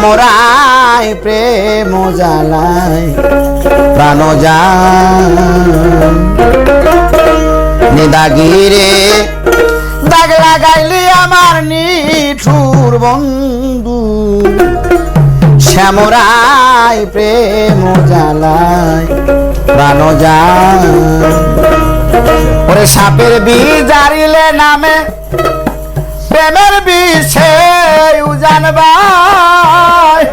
শ্যামরায় প্রেম জ্বালায়, প্রাণ নিদাগিরে দাগ লাগাইলি আমার নিঠুর বন্ধু। শ্যামরায়, প্রেম জ্বালায়, প্রাণ যায় ওরে সাপের বীজ জারিলে নামে প্রেমের বিষে জানবাই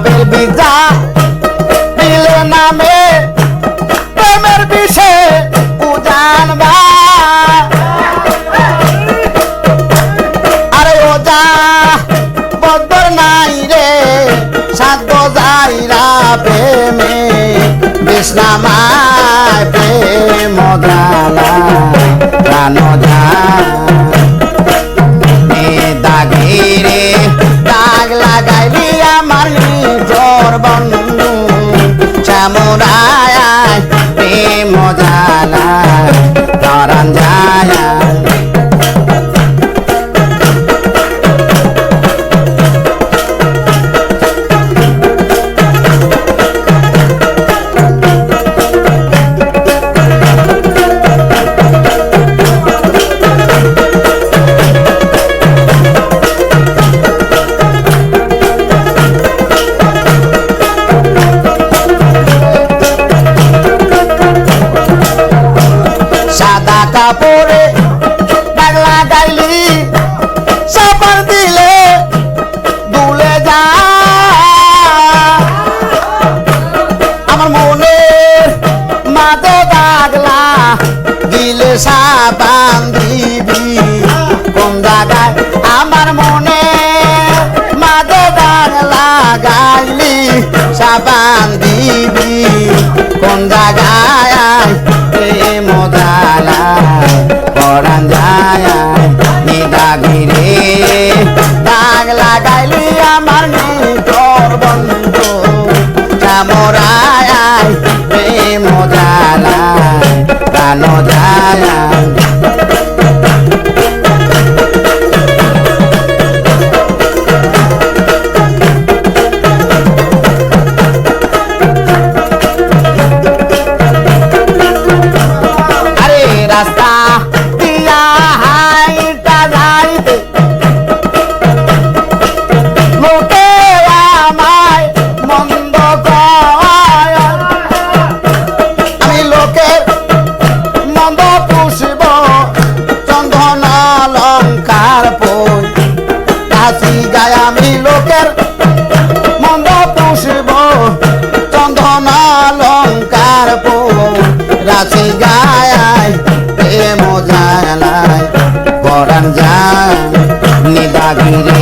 সাপের বিজা দিলে নামে প্রেমের বিষে উজানবা আরে ওজা বদর নাই রে সাধ্য যাইরা প্রেমে, বিষ্ণামায় প্রেম দালা প্রাণ সাবান দিবি কোন জায়গায় নিদাগিরে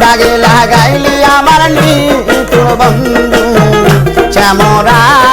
দাগে লাগাইলি আমার নিতুর বন্ধু শ্যামরায়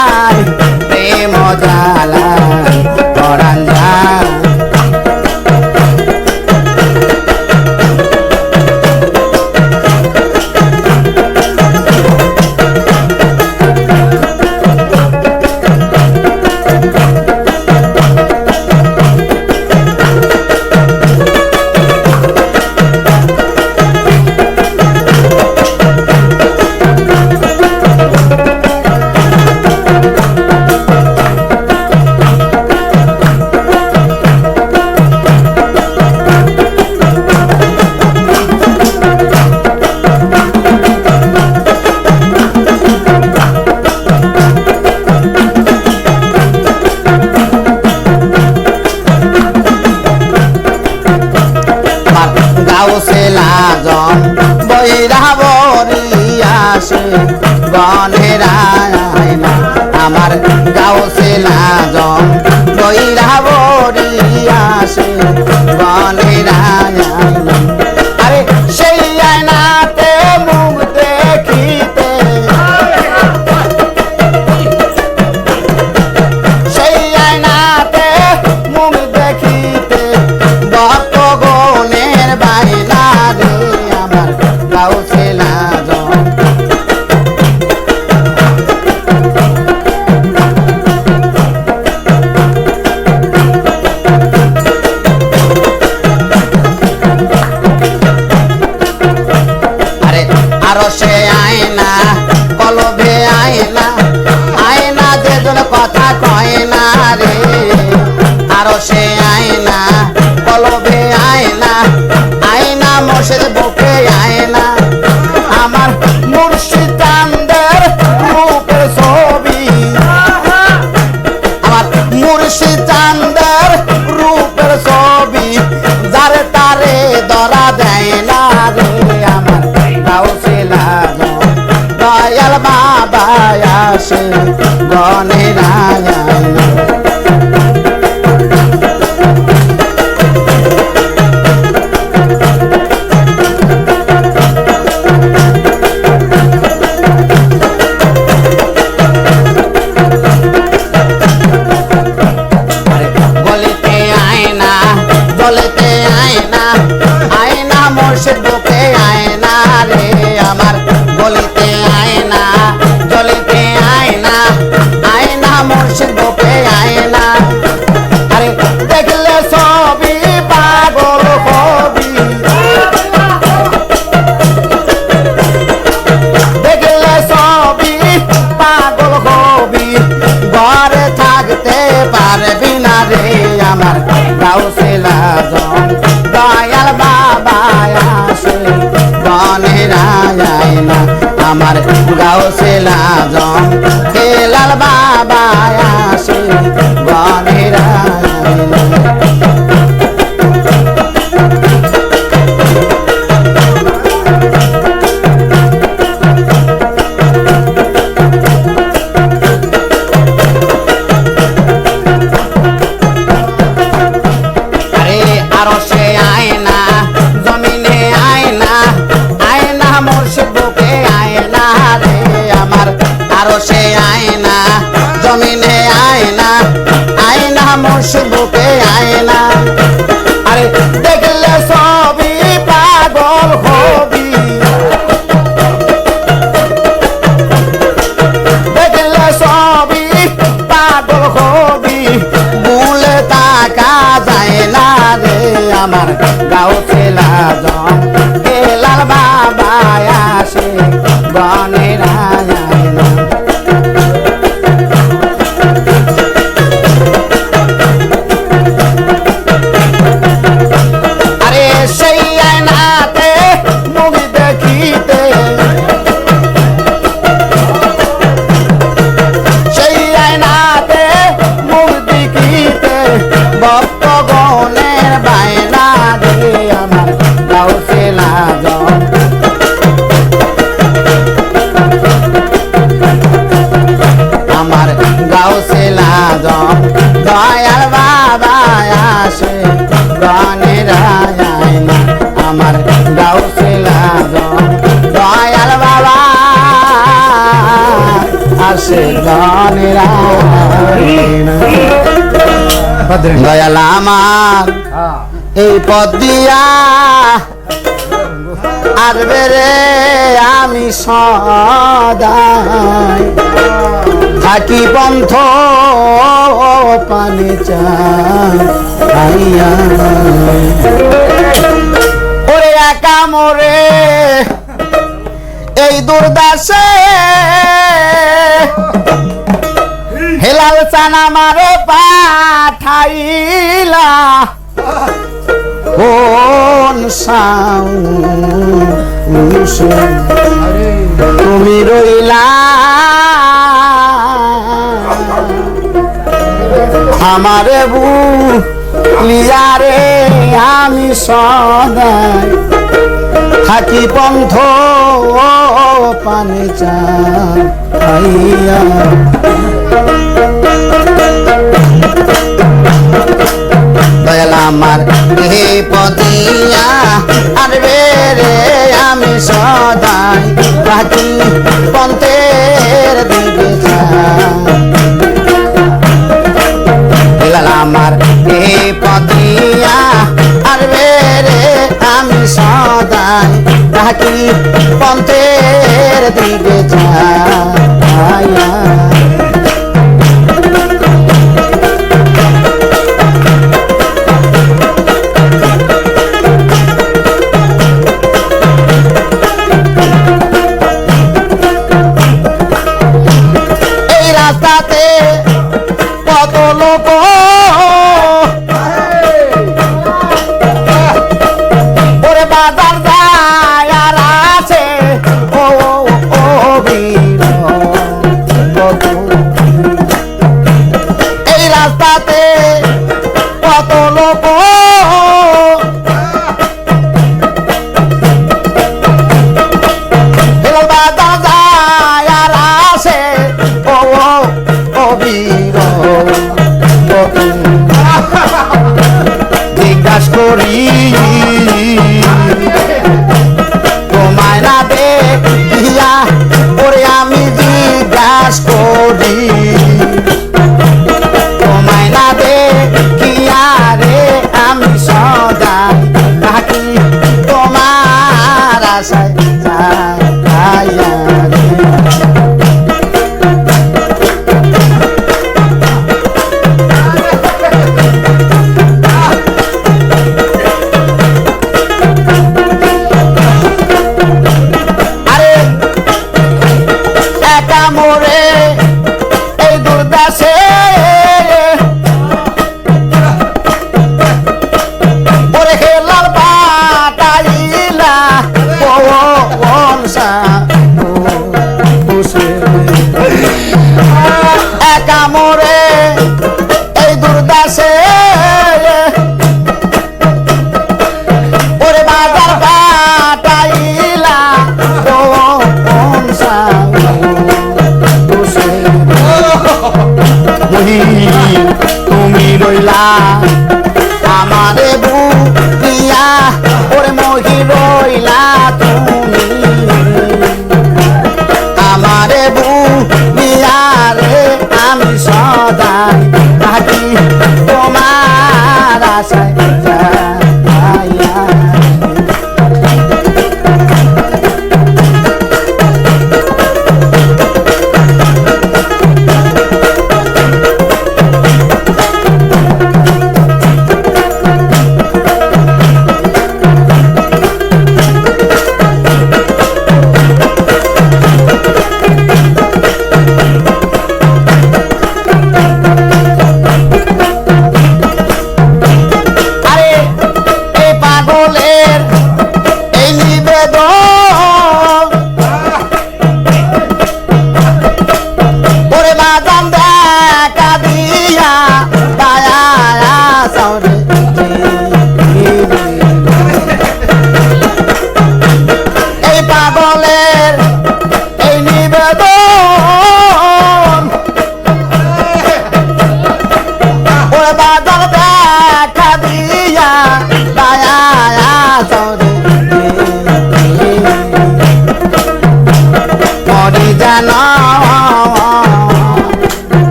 কাউসে লাজন বৈরা বরিয়াসে আমার গাউসে লাজন বৈরা বরিয়াসে cauce jeszcze ঘরে থাকতে পারবি না রে আমার গাউসিলা জন দয়াল বাবা আসে গনেরা যায় না আমার গাউসিলা জন হেলাল বাবা আসে গনে আমার গাও ছেলা জন। দয়াল আমার হ্যাঁ। এই পথ দিয়া আর বেরে আমি সদাই। থাকি পন্থ পানে চাইয়া ওরে একা মোরে এই দুর্দাসে হেলাল চানা মার পাঠাইলা। কোন তুমি রইলা। আমারে বু লিয়ারে আমি সদায় থাকি পন্থ পানে চা পাইয়া। দয়াল আমার হে পদিয়া আর বেরে আমি সদাই রাখি পন্থ ta ta জিজ্ঞাস করি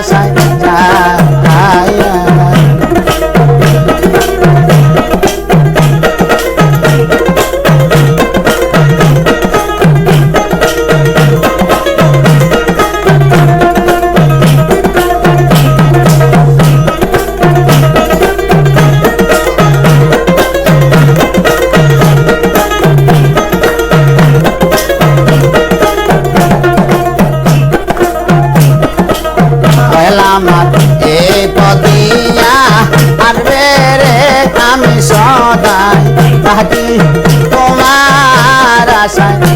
আশায় থাকি তোমার আশায়।